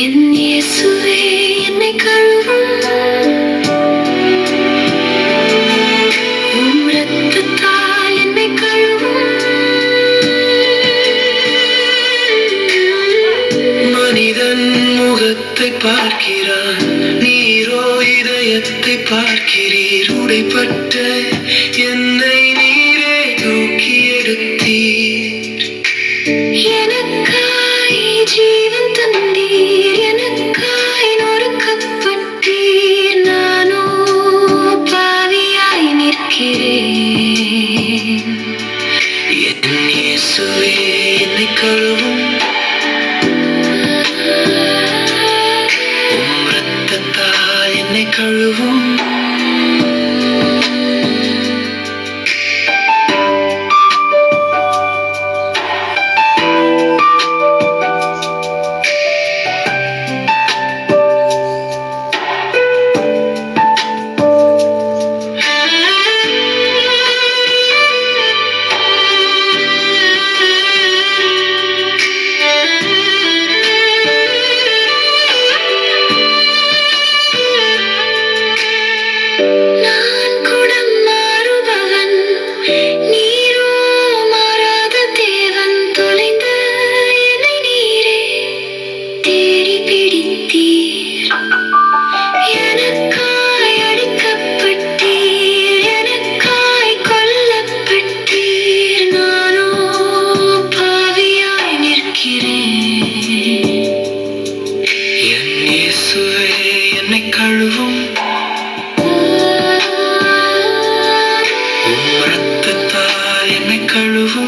என் இயேசுவே என்னை கழுவும். முகத்தை பார்க்கிறான் நீரோ இதயத்தை பார்க்கிறீர். உடைப்பட்ட என்னை நீரே தூக்கி எடுத்தீர். எனக்காய் ஜீவன் தந்தீர். எனக்காய் நொறுக்கப்பட்டீர். நானோ பாவியாய் நிற்கிறேன். என் இயேசுவே என்னை கழுவும். Macaroni. என்னை கழுவும். உம் என்னை கழுவும்.